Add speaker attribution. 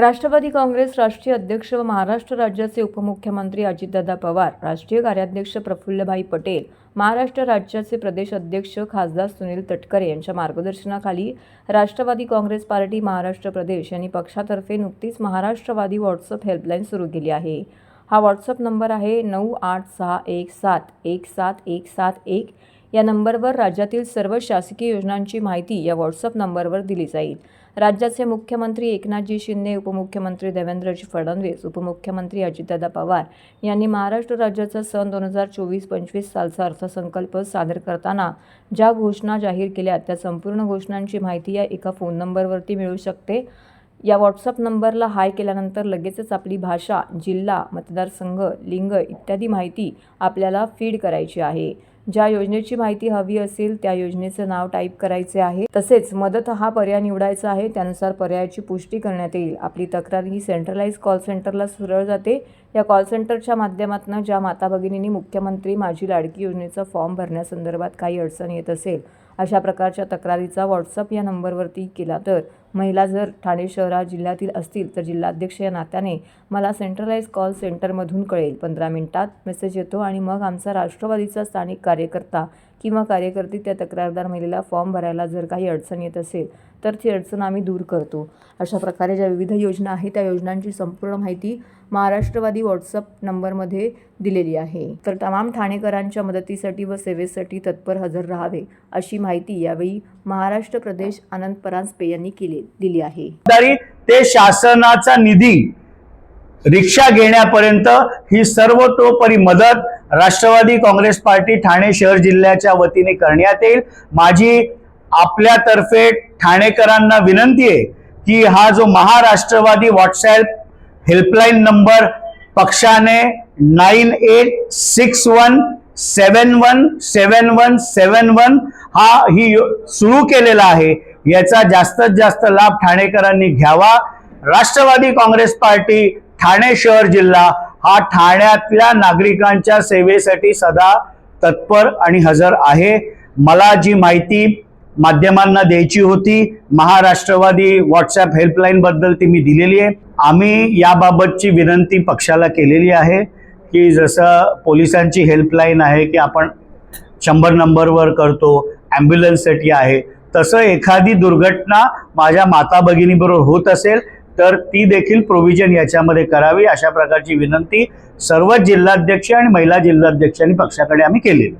Speaker 1: राष्ट्रवादी काँग्रेस राष्ट्रीय अध्यक्ष व महाराष्ट्र राज्याचे उपमुख्यमंत्री अजितदादा पवार राष्ट्रीय कार्याध्यक्ष प्रफुल्लभाई पटेल महाराष्ट्र राज्याचे प्रदेश अध्यक्ष खासदार सुनील तटकरे यांच्या मार्गदर्शनाखाली राष्ट्रवादी काँग्रेस पार्टी महाराष्ट्र प्रदेश यांनी पक्षातर्फे नुकतीच महाराष्ट्रवादी व्हॉट्सअप हेल्पलाईन सुरू केली आहे. हा व्हॉट्सअप नंबर आहे नऊ आठ सहा एक सात एक सात एक सात एक. या नंबरवर राज्यातील सर्व शासकीय योजनांची माहिती या व्हॉट्सअप नंबरवर दिली जाईल. राज्याचे मुख्यमंत्री एकनाथजी शिंदे उपमुख्यमंत्री देवेंद्रजी फडणवीस उपमुख्यमंत्री अजितदादा पवार यांनी महाराष्ट्र राज्याचा सन दोन हजार चोवीस पंचवीस सालचा अर्थसंकल्प सादर करताना ज्या घोषणा जाहीर केल्या त्या संपूर्ण घोषणांची माहिती या एका फोन नंबरवरती मिळू शकते. या व्हॉट्सअप नंबरला हाय केल्यानंतर लगेचच आपली भाषा जिल्हा मतदारसंघ लिंग इत्यादी माहिती आपल्याला फीड करायची आहे. ज्या योजनेची माहिती हवी असेल त्या योजनेचं नाव टाईप करायचे आहे. तसेच मदत हा पर्याय निवडायचा आहे त्यानुसार पर्यायाची पुष्टी करण्यात येईल. आपली तक्रार ही सेंट्रलाइज कॉल सेंटरला सरळ जाते. या कॉल सेंटरच्या माध्यमातून ज्या माता भगिनींनी मुख्यमंत्री माझी लाडकी योजनेचा फॉर्म भरण्यासंदर्भात काही अडचण येत असेल अशा प्रकारच्या तक्रारीचा व्हॉट्सअप या नंबरवरती केला तर महिला जर ठाणे शहरात जिल्ह्यातील असतील तर जिल्हाध्यक्ष या नात्याने मला सेंट्रलाइज कॉल सेंटरमधून कळेल. पंधरा मिनिटात मेसेज येतो आणि मग आमचा राष्ट्रवादीचा स्थानिक कार्यकर्ता किंवा कार्यकर्ती त्या तक्रारदार महिलेला फॉर्म भरायला जर काही अडचण येत असेल तर ती अडचण आम्ही दूर करतो. अशा प्रकारे ज्या विविध योजना आहेत त्या योजनांची संपूर्ण माहिती महाराष्ट्रवादी व्हॉट्सअप नंबरमध्ये दिलेली आहे. तर तमाम ठाणेकरांच्या मदतीसाठी व सेवेसाठी तत्पर हजर राहावे अशी माहिती यावेळी महाराष्ट्र प्रदेश आनंद परांजपे यांनी केली दिली आहे.
Speaker 2: ते शासनाचा निधी रिक्षा घेण्यापर्यंत ही सर्वतोपरी मदत राष्ट्रवादी काँग्रेस पार्टी ठाणे शहर जिल्ह्याच्या वतीने करण्यात येईल. माझी आपल्यातर्फे ठाणेकरांना विनंती आहे की हा जो महाराष्ट्रवादी व्हॉट्सॲप हेल्पलाईन नंबर पक्षाने nine eight six one seven one seven one seven one हा ही सुरू केलेला आहे. याचा जास्तीत जास्त लाभ ठाणेकरांनी घ्यावा. राष्ट्रवादी काँग्रेस पार्टी ठाणे शहर जिल्हा हा ठाण्यातल्या नागरिकांच्या सेवेसाठी सदा तत्पर आणि हजर आहे. मला जी माहिती माध्यमांना द्यायची होती महाराष्ट्रवादी व्हॉट्सॲप हेल्पलाईन बद्दल ती मी दिलेली आहे. आम्ही याबाबतची विनंती पक्षाला केलेली आहे. की जसं पोलिसांची हेल्पलाईन आहे की आपण शंभर नंबरवर करतो ॲम्ब्युलन्ससाठी आहे तसं एखादी दुर्घटना माझ्या माता भगिनीबरोबर होत असेल तर ती देखील प्रोव्हिजन याच्यामध्ये करावी अशा प्रकारची विनंती सर्व जिल्हाध्यक्ष आणि महिला जिल्हाध्यक्षांनी पक्षाकडे आम्ही केली